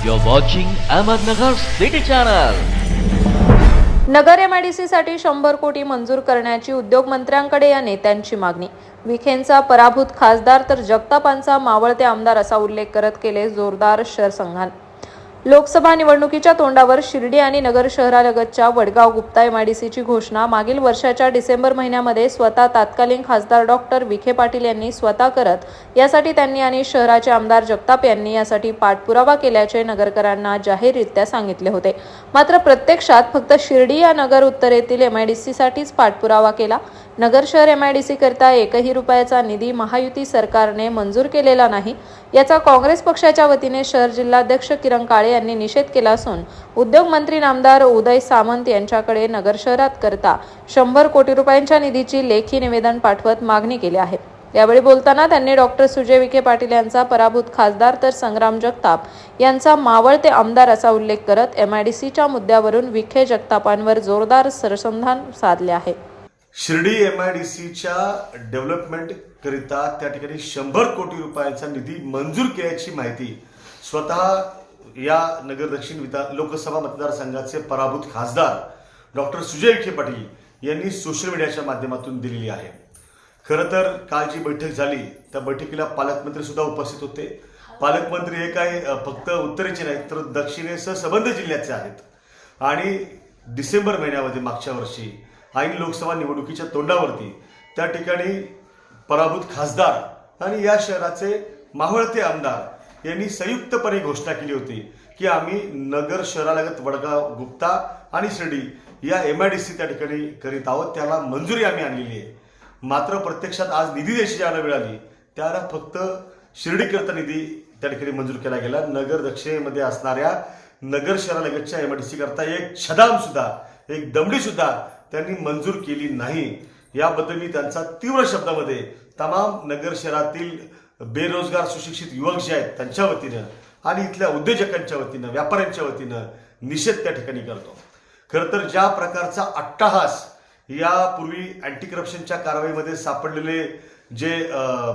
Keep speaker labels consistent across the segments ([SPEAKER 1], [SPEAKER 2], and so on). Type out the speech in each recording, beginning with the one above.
[SPEAKER 1] You're watching Ahmednagar City Channel.
[SPEAKER 2] नगर एमआयडीसीसाठी शंभर कोटी मंजूर करण्याची उद्योगमंत्र्यांकडे या नेत्यांची मागणी विखेंचा पराभूत खासदार तर जगतापांचा मावळते आमदार असा उल्लेख करत केले जोरदार शरसंघान लोकसभा निवडणुकीच्या तोंडावर शिर्डी आणि नगर शहरालगतच्या वडगाव गुप्ता एमआयडीसीची घोषणा. मागील वर्षाच्या डिसेंबर महिन्यामध्ये स्वतः तत्कालीन खासदार डॉक्टर विखे पाटील यांनी स्वतः करत यासाठी त्यांनी आणि शहराचे आमदार जगताप यांनी यासाठी पाठपुरावा केल्याचे नगरकरांना जाहीररित्या सांगितले होते. मात्र प्रत्यक्षात फक्त शिर्डी या नगर उत्तरेतील एमआयडीसीसाठीच पाठपुरावा केला. नगर शहर डी करता एकही रुपयाचा निधी महायुती सरकारने मंजूर केलेला नाही याचा काँग्रेस पक्षाच्या वतीने शहर जिल्हाध्यक्ष किरण काळे यांनी निषेध केला असून उद्योगमंत्री नामदार उदय सामंत यांच्याकडे नगर शहरात करता शंभर कोटी रुपयांच्या निधीची लेखी निवेदन पाठवत मागणी केली आहे. यावेळी बोलताना त्यांनी डॉक्टर सुजय विखे पाटील यांचा पराभूत खासदार तर संग्राम जगताप यांचा मावळ ते आमदार असा उल्लेख करत एमआयडीसीच्या मुद्द्यावरून विखे जगतापांवर जोरदार सरसंधान साधले आहे.
[SPEAKER 3] शिर्डी एम आय डी सीच्या डेव्हलपमेंट करिता त्या ठिकाणी शंभर कोटी रुपयांचा निधी मंजूर केल्याची माहिती स्वतः या नगर दक्षिण विधान लोकसभा मतदारसंघाचे पराभूत खासदार डॉक्टर सुजय विखे पाटील यांनी सोशल मीडियाच्या माध्यमातून दिलेली आहे. खरं तर काल जी बैठक झाली त्या बैठकीला पालकमंत्री सुद्धा उपस्थित होते. पालकमंत्री हे काय फक्त उत्तरेचे नाहीत तर दक्षिणेसह सबंध जिल्ह्याचे आहेत. आणि डिसेंबर महिन्यामध्ये मागच्या वर्षी ऐन लोकसभा निवडणुकीच्या तोंडावरती त्या ठिकाणी पराभूत खासदार आणि या शहराचे मावळते आमदार यांनी संयुक्तपणे घोषणा केली होती की आम्ही नगर शहरालगत वडगाव गुप्ता आणि शिर्डी या एम आय डी सी त्या ठिकाणी करीत आहोत. त्याला मंजुरी आम्ही आणलेली आहे. मात्र प्रत्यक्षात आज निधी द्यायची ज्याला मिळाली त्याला फक्त शिर्डीकरता निधी त्या ठिकाणी मंजूर केला गेला. नगर दक्षिणेमध्ये असणाऱ्या नगर शहरालगतच्या एम आय डी सी करता एक छदाम सुद्धा एक दमडी सुद्धा त्यांनी मंजूर केली नाही. याबद्दल मी त्यांचा तीव्र शब्दामध्ये तमाम नगर शहरातील बेरोजगार सुशिक्षित युवक जे आहेत त्यांच्या वतीनं आणि इथल्या उद्योजकांच्या वतीनं व्यापाऱ्यांच्या वतीनं निषेध त्या ठिकाणी करतो. खरं तर ज्या प्रकारचा अट्टहास यापूर्वी अँटी करप्शनच्या कारवाईमध्ये सापडलेले जे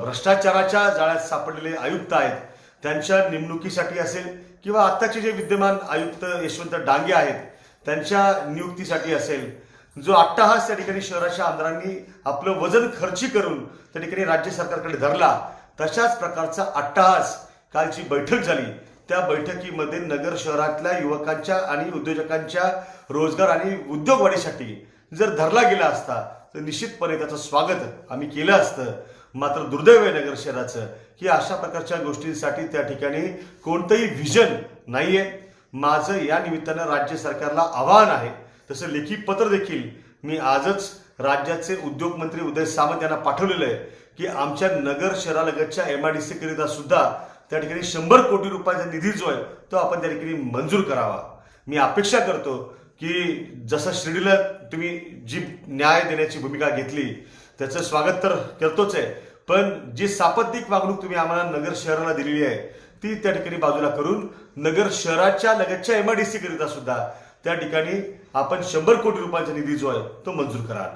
[SPEAKER 3] भ्रष्टाचाराच्या जाळ्यात सापडलेले आयुक्त आहेत त्यांच्या नेमणुकीसाठी असेल किंवा आत्ताचे जे विद्यमान आयुक्त यशवंत डांगे आहेत त्यांच्या नियुक्तीसाठी असेल जो अट्टहास त्या ठिकाणी शहराच्या आमदारांनी आपलं वजन खर्ची करून त्या ठिकाणी राज्य सरकारकडे धरला तशाच प्रकारचा अट्टहास कालची बैठक झाली. त्या बैठकीमध्ये नगर शहरातल्या युवकांच्या आणि उद्योजकांच्या रोजगार आणि उद्योगवाढीसाठी जर धरला गेला असता तर निश्चितपणे त्याचं स्वागत आम्ही केलं असतं. मात्र दुर्दैव आहे नगर शहराचं की अशा प्रकारच्या गोष्टींसाठी त्या ठिकाणी कोणतंही व्हिजन नाहीये. माझं या निमित्तानं राज्य सरकारला आवाहन आहे तसं लेखी पत्र देखील मी आजच राज्याचे उद्योगमंत्री उदय सामंत यांना पाठवलेलं आहे की आमच्या नगर शहरालगतच्या एम आय डी सी करिता सुद्धा त्या ठिकाणी शंभर कोटी रुपयाचा निधी जो आहे तो आपण त्या ठिकाणी मंजूर करावा. मी अपेक्षा करतो की जसं शिर्डीला तुम्ही जी न्याय देण्याची भूमिका घेतली त्याचं स्वागत तर करतोच आहे पण जी सापत्तिक वागणूक तुम्ही आम्हाला नगर शहराला दिलेली आहे ती त्या ठिकाणी बाजूला करून नगर शहराच्या लगतच्या एम आय डी सी करिता सुद्धा त्या ठिकाणी आपण शंभर कोटी रुपयांचा निधी जो आहे तो मंजूर करा